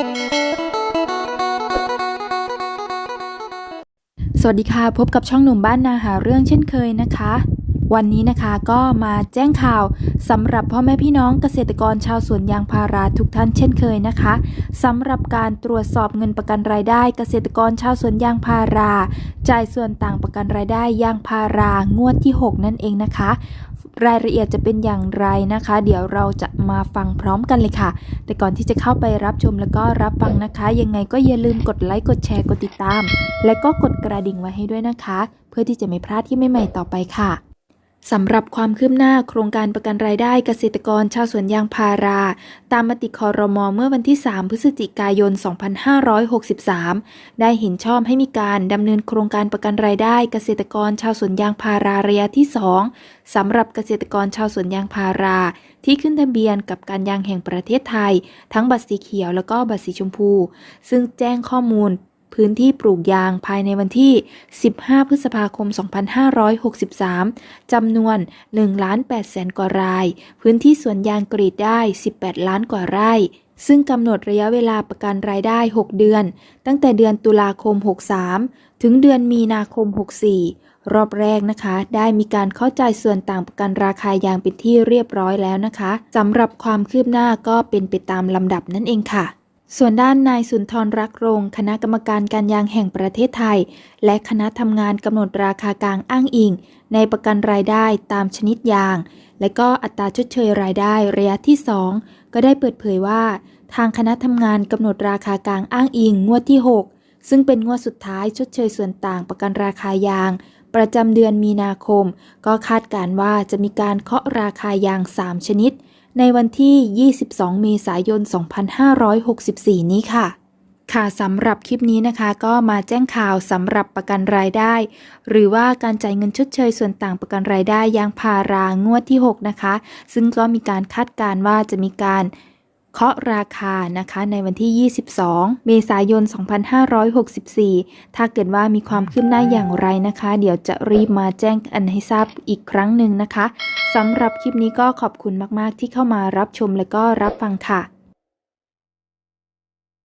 สวัสดีค่ะ พบกับช่องหนุ่มบ้านนาหาเรื่องเช่นเคยนะคะ วันนี้นะคะก็มาแจ้งข่าวสำหรับพ่อแม่พี่น้องเกษตรกรชาวสวนยางพาราทุกท่านเช่นเคยนะคะสำหรับการตรวจสอบเงินประกันรายได้เกษตรกรชาวสวนยางพารา จ่ายส่วนต่างประกันรายได้ยางพารางวดที่ 6 นั่นเองนะคะ รายละเอียดจะเป็นอย่างไรนะคะ เดี๋ยวเราจะมาฟังพร้อมกันเลยค่ะ แต่ก่อนที่จะเข้าไปรับชมแล้วก็รับฟังนะคะ ยังไงก็อย่าลืมกดไลค์กดแชร์กดติดตาม และก็กดกระดิ่งไว้ให้ด้วยนะคะ เพื่อที่จะไม่พลาดที่ใหม่ๆต่อไปค่ะ สำหรับความคืบหน้าโครงการประกันรายได้เกษตรกรชาวสวนยางพารา ตามมติคอรมอเมื่อวันที่ 3 พฤศจิกายน 2563 ได้เห็นชอบให้มีการดำเนินโครงการประกันรายได้เกษตรกรชาวสวนยางพาราระยะที่ 2 สำหรับเกษตรกรชาวสวนยางพารา ที่ขึ้นทะเบียนกับการยางแห่งประเทศไทย ทั้งบัตรสีเขียวแล้วก็บัตรสีชมพู ซึ่งแจ้งข้อมูล พื้นที่ปลูกยางภายในวันที่ 15 พฤษภาคม 2563 จำนวน1ล้าน8แสนกว่าราย พื้นที่สวนยางกรีดได้ 18 ล้านกว่าไร่ ซึ่งกำหนดระยะเวลาประกันรายได้ 6 เดือน ตั้งแต่เดือนตุลาคม 63 ถึงเดือนมีนาคม 64 รอบแรกนะคะ ได้มีการเข้าใจส่วนต่างประกันราคายางเป็นที่เรียบร้อยแล้วนะคะสำหรับความคืบหน้าก็เป็นไปตามลำดับนั่นเองค่ะ ส่วนด้านนายสุนทรรักรงคณะกรรมการการยางแห่งประเทศไทย และคณะทำงานกำหนดราคากลางอ้างอิง ในประกันรายได้ตามชนิดยาง และก็อัตราชดเชยรายได้ระยะที่ 2 ก็ได้เปิดเผยว่า ทางคณะทำงานกำหนดราคากลางอ้างอิงงวดที่ 6 ซึ่งเป็นงวดสุดท้ายชดเชยส่วนต่างประกันราคายาง ประจำเดือนมีนาคม ก็คาดการณ์ว่าจะมีการเคาะราคายาง 3 ชนิด ในวันที่ 22 เมษายน 2564 นี้ค่ะ ค่ะสำหรับคลิปนี้นะคะ ก็มาแจ้งข่าวสำหรับประกันรายได้ หรือว่าการจ่ายเงินชดเชยส่วนต่างประกันรายได้ยางพารางวดที่ 6 นะคะ ซึ่งก็มีการคาดการณ์ว่าจะมีการ เคาะราคานะคะในวันที่ 22 เมษายน 2564 ถ้าเกิดว่ามีความคืบหน้าอย่างไรนะคะ เดี๋ยวจะรีบมาแจ้งอันให้ทราบอีกครั้งหนึ่งนะคะสำหรับคลิปนี้ก็ขอบคุณมาก ๆ ที่เข้ามารับชมและก็รับฟังค่ะ